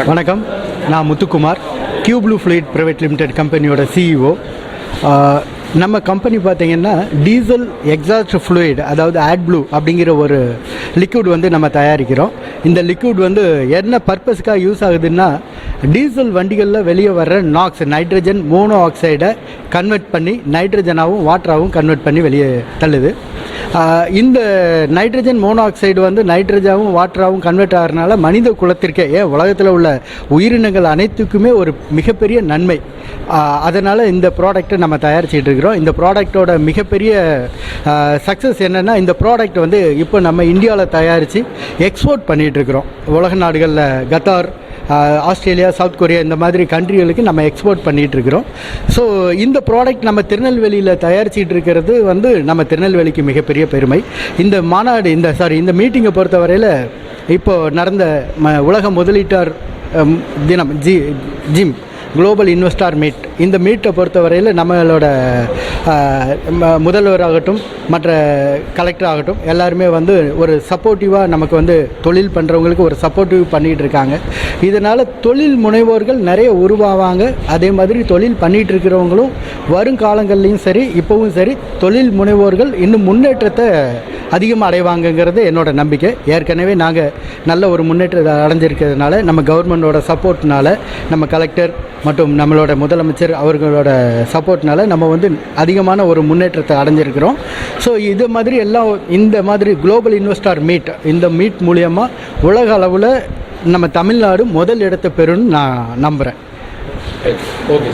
வணக்கம். நான் Muthukumar. Qblue fluid private limited கம்பெனியோட சிஇஓ நம்ம கம்பெனி பார்த்தீங்கன்னா டீசல் எக்ஸாஸ்ட் ஃப்ளூயிட் அதாவது ஆட் ப்ளூ அப்படிங்கிற ஒரு லிக்விட் வந்து நம்ம தயாரிக்கிறோம். இந்த லிக்விட் வந்து என்ன பர்பஸ்க்காக யூஸ் ஆகுதுன்னா டீசல் வண்டிகளில் வெளியே வர்ற நாக்ஸ் நைட்ரஜன் மோனோ ஆக்சைடை கன்வெர்ட் பண்ணி நைட்ரஜனாகவும் வாட்டராகவும் கன்வெர்ட் பண்ணி வெளியே தள்ளுது. இந்த நைட்ரஜன் மோனாக்சைடு வந்து நைட்ரஜாவும் வாட்டராகவும் கன்வெர்ட் ஆகிறனால மனித குலத்திற்கே ஏன் உலகத்தில் உள்ள உயிரினங்கள் அனைத்துக்குமே ஒரு மிகப்பெரிய நன்மை. அதனால் இந்த ப்ராடக்ட்டை நம்ம தயாரிச்சிட்டு இருக்கிறோம். இந்த ப்ராடக்ட்டோட மிகப்பெரிய சக்ஸஸ் என்னென்னா இந்த ப்ராடக்ட் வந்து இப்போ நம்ம இந்தியாவில் தயாரித்து எக்ஸ்போர்ட் பண்ணிகிட்டு இருக்கிறோம். உலக நாடுகளில் கத்தார் ஆஸ்திரேலியா சவுத் கொரியா இந்த மாதிரி கண்ட்ரிகளுக்கு நம்ம எக்ஸ்போர்ட் பண்ணிகிட்டு இருக்கிறோம் ஸோ இந்த ப்ராடக்ட் நம்ம திருநெல்வேலியில் தயாரிச்சிட்டு இருக்கிறது வந்து நம்ம திருநெல்வேலிக்கு மிகப்பெரிய பெருமை. இந்த மாநாடு இந்த சாரி இந்த மீட்டிங்கை பொறுத்தவரையில் இப்போது நடந்த ம உலக முதலீட்டார் தினம் G GIM global investor meet இந்த மீட்டை பொறுத்தவரையில் நம்மளோட முதல்வர் ம- முதல்வராகட்டும் மற்ற கலெக்டர் ஆகட்டும் எல்லாருமே வந்து ஒரு சப்போர்ட்டிவாக நமக்கு வந்து தொழில் பண்ணுறவங்களுக்கு ஒரு சப்போர்ட்டிவ் பண்ணிகிட்டு இருக்காங்க. இதனால் தொழில் முனைவோர்கள் நிறைய உருவாவாங்க. அதே மாதிரி தொழில் பண்ணிகிட்டு இருக்கிறவங்களும் வருங்காலங்கள்லையும் சரி இப்போவும் சரி தொழில் முனைவோர்கள் இன்னும் முன்னேற்றத்தை அதிகமாக அடைவாங்கங்கிறது என்னோட நம்பிக்கை. ஏற்கனவே நாங்கள் நல்ல ஒரு முன்னேற்றத்தை அடைஞ்சிருக்கிறதுனால நம்ம கவர்மெண்டோட சப்போர்ட்னால நம்ம கலெக்டர் மற்றும் நம்மளோட முதலமைச்சர் அவர்களோட சப்போர்ட்னால நம்ம வந்து அதிகமான ஒரு முன்னேற்றத்தை அடைஞ்சிருக்கிறோம். ஸோ இது மாதிரி எல்லாம் இந்த மாதிரி குளோபல் இன்வெஸ்டார் மீட் இந்த மீட் மூலியமாக உலக அளவில் நம்ம தமிழ்நாடு முதல் இடத்தை பெறும்னு நான் நம்புகிறேன் ஓகே